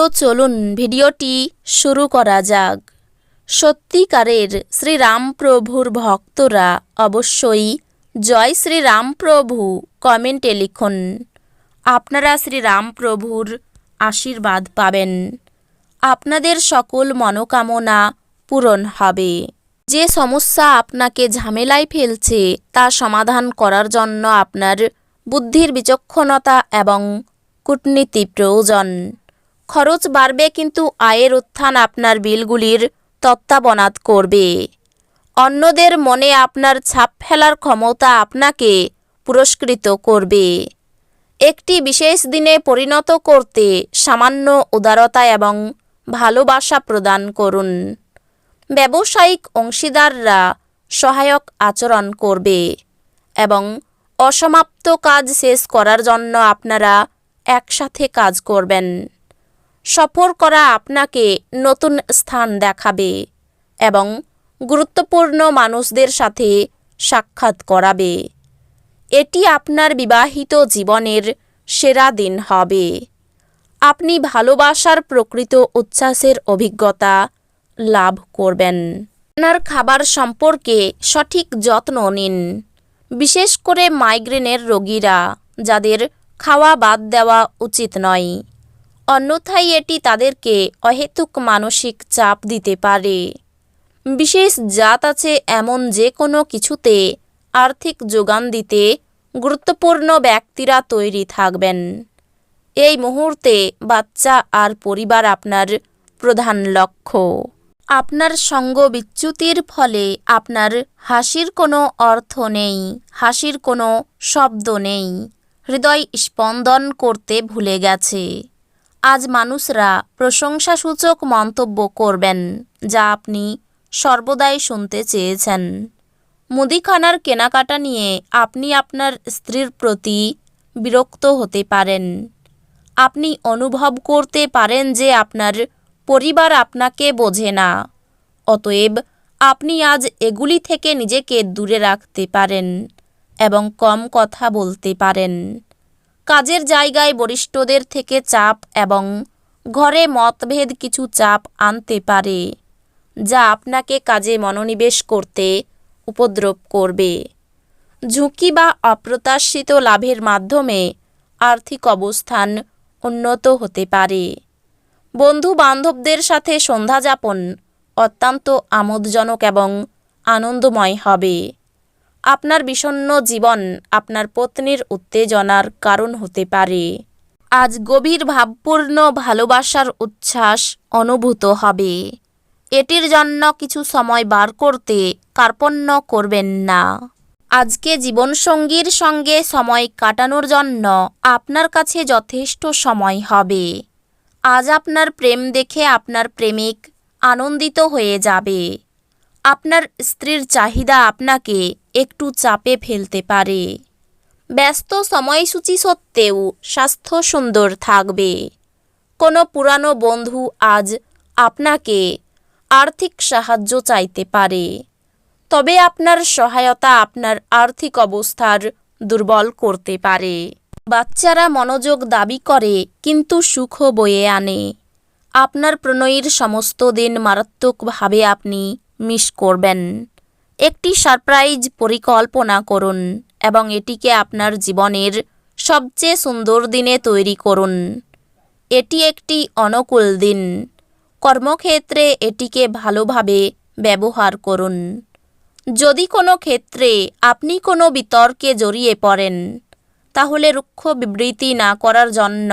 তো চলুন ভিডিওটি শুরু করা যাক। সত্যিকারের শ্রীরামপ্রভুর ভক্তরা অবশ্যই জয় শ্রীরামপ্রভু কমেন্টে লিখুন। আপনারা শ্রীরামপ্রভুর আশীর্বাদ পাবেন। আপনাদের সকল মনোকামনা পূরণ হবে। যে সমস্যা আপনাকে ঝামেলায় ফেলছে, তা সমাধান করার জন্য আপনার বুদ্ধির বিচক্ষণতা এবং কূটনীতি প্রয়োজন। খরচ বাড়বে কিন্তু আয়ের উত্থান আপনার বিলগুলির তত্ত্বাবনাত করবে। অন্যদের মনে আপনার ছাপ ফেলার ক্ষমতা আপনাকে পুরস্কৃত করবে। একটি বিশেষ দিনে পরিণত করতে সামান্য উদারতা এবং ভালোবাসা প্রদান করুন। ব্যবসায়িক অংশীদাররা সহায়ক আচরণ করবে এবং অসমাপ্ত কাজ শেষ করার জন্য আপনারা একসাথে কাজ করবেন। সফর করা আপনাকে নতুন স্থান দেখাবে এবং গুরুত্বপূর্ণ মানুষদের সাথে সাক্ষাৎ করাবে। এটি আপনার বিবাহিত জীবনের সেরা দিন হবে। আপনি ভালোবাসার প্রকৃত উচ্ছ্বাসের অভিজ্ঞতা লাভ করবেন। আপনার খাবার সম্পর্কে সঠিক যত্ন নিন। বিশেষ করে মাইগ্রেনের রোগীরা, যাদের খাওয়া বাদ দেওয়া উচিত নয়। অন্যথায় এটি তাদেরকে অহেতুক মানসিক চাপ দিতে পারে। বিশেষ জাত আছে এমন যে কোনো কিছুতে আর্থিক যোগান দিতে গুরুত্বপূর্ণ ব্যক্তিরা তৈরি থাকবেন। এই মুহূর্তে বাচ্চা আর পরিবার আপনার প্রধান লক্ষ্য। আপনার সঙ্গ বিচ্যুতির ফলে আপনার হাসির কোনো অর্থ নেই, হাসির কোনো শব্দ নেই। হৃদয় স্পন্দন করতে ভুলে গেছে। আজ মানুষরা প্রশংসাসূচক মন্তব্য করবেন, যা আপনি সর্বদাই শুনতে চেয়েছেন। মুদিখানার কেনাকাটা নিয়ে আপনি আপনার স্ত্রীর প্রতি বিরক্ত হতে পারেন। আপনি অনুভব করতে পারেন যে আপনার পরিবার আপনাকে বোঝে না, অতএব আপনি আজ এগুলি থেকে নিজেকে দূরে রাখতে পারেন এবং কম কথা বলতে পারেন। কাজের জায়গায় বরিষ্ঠদের থেকে চাপ এবং ঘরে মতভেদ কিছু চাপ আনতে পারে, যা আপনাকে কাজে মনোনিবেশ করতে উপদ্রব করবে। ঝুঁকি বা অপ্রত্যাশিত লাভের মাধ্যমে আর্থিক অবস্থান উন্নত হতে পারে। বন্ধু বান্ধবদের সাথে সন্ধ্যাযাপন অত্যন্ত আমোদজনক এবং আনন্দময় হবে। আপনার বিষণ্ন জীবন আপনার পত্নীর উত্তেজনার কারণ হতে পারে। আজ গভীর ভাবপূর্ণ ভালোবাসার উচ্ছ্বাস অনুভূত হবে। এটির জন্য কিছু সময় বার করতে কার্পণ্য করবেন না। আজকে জীবনসঙ্গীর সঙ্গে সময় কাটানোর জন্য আপনার কাছে যথেষ্ট সময় হবে। আজ আপনার প্রেম দেখে আপনার প্রেমিক আনন্দিত হয়ে যাবে। আপনার স্ত্রীর চাহিদা আপনাকে একটু চাপে ফেলতে পারে। ব্যস্ত সময়সূচি সত্ত্বেও স্বাস্থ্য সুন্দর থাকবে। কোনো পুরানো বন্ধু আজ আপনাকে আর্থিক সাহায্য চাইতে পারে। তবে আপনার সহায়তা আপনার আর্থিক অবস্থার দুর্বল করতে পারে। বাচ্চারা মনোযোগ দাবি করে কিন্তু সুখ বয়ে আনে। আপনার প্রণয়ীর সমস্ত দিন মারাত্মকভাবে আপনি মিস করবেন। একটি সারপ্রাইজ পরিকল্পনা করুন এবং এটিকে আপনার জীবনের সবচেয়ে সুন্দর দিনে তৈরি করুন। এটি একটি অনুকূল দিন। কর্মক্ষেত্রে এটিকে ভালোভাবে ব্যবহার করুন। যদি কোনো ক্ষেত্রে আপনি কোনো বিতর্কে জড়িয়ে পড়েন, তাহলে রুক্ষ বিবৃতি না করার জন্য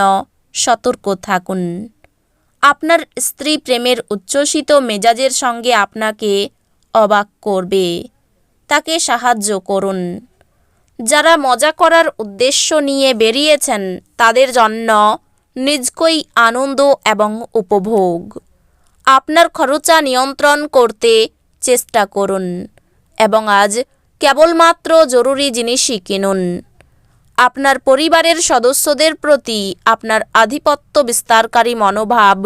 সতর্ক থাকুন। আপনার স্ত্রী প্রেমের উচ্ছ্বসিত মেজাজের সঙ্গে আপনাকে অবাক করবে। তাকে সাহায্য করুন। যারা মজা করার উদ্দেশ্য নিয়ে বেরিয়েছেন, তাদের জন্য নিজকই আনন্দ এবং উপভোগ। আপনার খরচা নিয়ন্ত্রণ করতে চেষ্টা করুন এবং আজ কেবলমাত্র জরুরি জিনিসই কিনুন। আপনার পরিবারের সদস্যদের প্রতি আপনার আধিপত্য বিস্তারকারী মনোভাব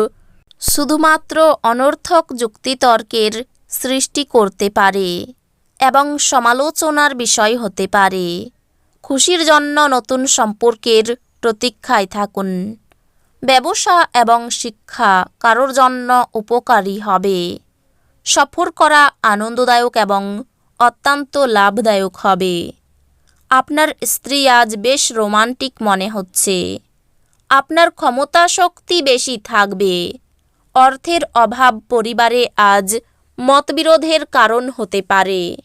শুধুমাত্র অনর্থক যুক্তিতর্কের সৃষ্টি করতে পারে এবং সমালোচনার বিষয় হতে পারে। খুশির জন্য নতুন সম্পর্কের প্রতীক্ষায় থাকুন। ব্যবসা এবং শিক্ষা কারোর জন্য উপকারী হবে। সফর করা আনন্দদায়ক এবং অত্যন্ত লাভদায়ক হবে। আপনার স্ত্রী আজ বেশ রোমান্টিক মনে হচ্ছে। আপনার ক্ষমতা শক্তি বেশি থাকবে। অর্থের অভাব পরিবারে আজ মতবিরোধের কারণ হতে পারে।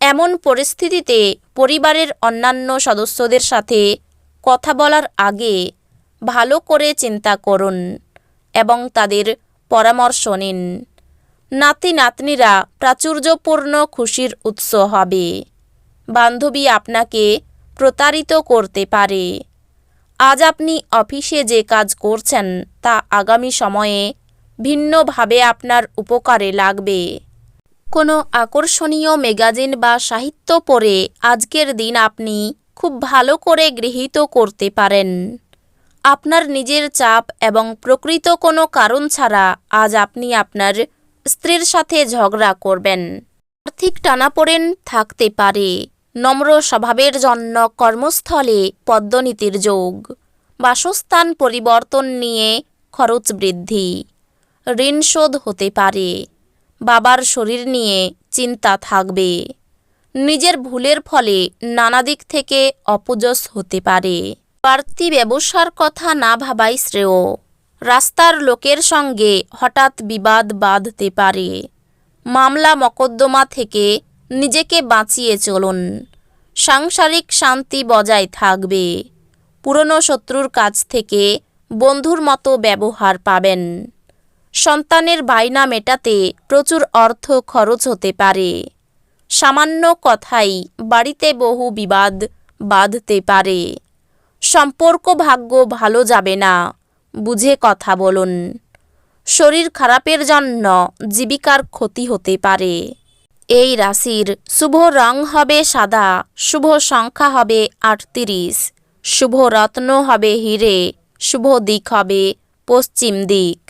এমন পরিস্থিতিতে পরিবারের অন্যান্য সদস্যদের সাথে কথা বলার আগে ভালো করে চিন্তা করুন এবং তাদের পরামর্শ নিন। নাতি নাতনিরা প্রাচুর্যপূর্ণ খুশির উৎস হবে। বান্ধবী আপনাকে প্রতারিত করতে পারে। আজ আপনি অফিসে যে কাজ করছেন তা আগামী সময়ে ভিন্নভাবে আপনার উপকারে লাগবে। কোনো আকর্ষণীয় ম্যাগাজিন বা সাহিত্য পড়ে আজকের দিন আপনি খুব ভালো করে গৃহীত করতে পারেন। আপনার নিজের চাপ এবং প্রকৃত কোনো কারণ ছাড়া আজ আপনি আপনার স্ত্রীর সাথে ঝগড়া করবেন। আর্থিক টানাপোড়েন থাকতে পারে। নম্র স্বভাবের জন্য কর্মস্থলে পদ্মনীতির যোগ। বাসস্থান পরিবর্তন নিয়ে খরচ বৃদ্ধি। ঋণ শোধ হতে পারে। বাবার শরীর নিয়ে চিন্তা থাকবে। নিজের ভুলের ফলে নানা দিক থেকে অপযশ হতে পারে। বাড়তি ব্যবসার কথা না ভাবাই শ্রেয়। রাস্তার লোকের সঙ্গে হঠাৎ বিবাদ বাঁধতে পারে। মামলা মকদ্দমা থেকে নিজেকে বাঁচিয়ে চলুন। সাংসারিক শান্তি বজায় থাকবে। পুরনো শত্রুর কাছ থেকে বন্ধুর মতো ব্যবহার পাবেন। সন্তানের বায়না মেটাতে প্রচুর অর্থ খরচ হতে পারে। সামান্য কথাই বাড়িতে বহু বিবাদ বাঁধতে পারে। সম্পর্ক ভাগ্য ভালো যাবে না, বুঝে কথা বলুন। শরীর খারাপের জন্য জীবিকার ক্ষতি হতে পারে। এই রাশির শুভ রং হবে সাদা, শুভ সংখ্যা হবে আটত্রিশ, শুভ রত্ন হবে হিরে, শুভ দিক হবে পশ্চিম দিক।